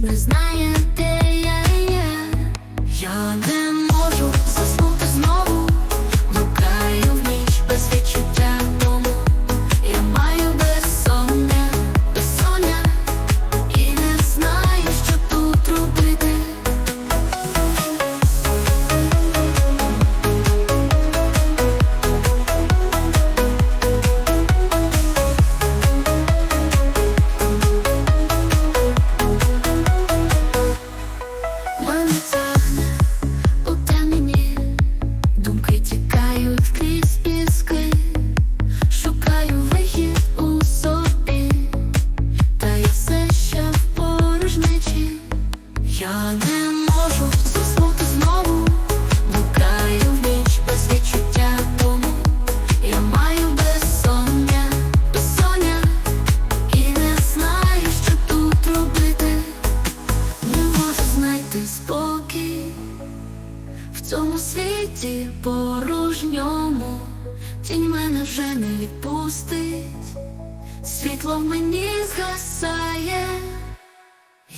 не знає, де я є. Я не можу можу заснути знову, блукаю ніч без відчуття дому. Я маю безсоння, безсоння, і не знаю, що тут робити. Не можу знайти спокій в цьому світі порожньому. Тінь мене вже не відпустить, світло в мені згасає.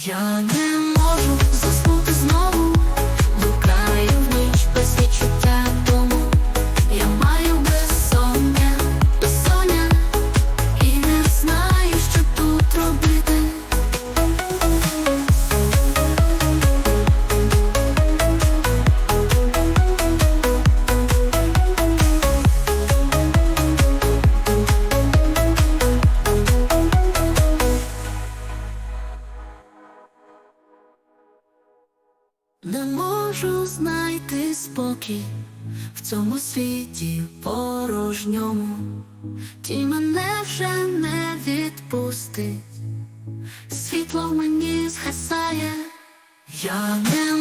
Я не можу заснути Не можу знайти спокій в цьому світі порожньому, ті мене вже не відпустить, світло мені згасає, я не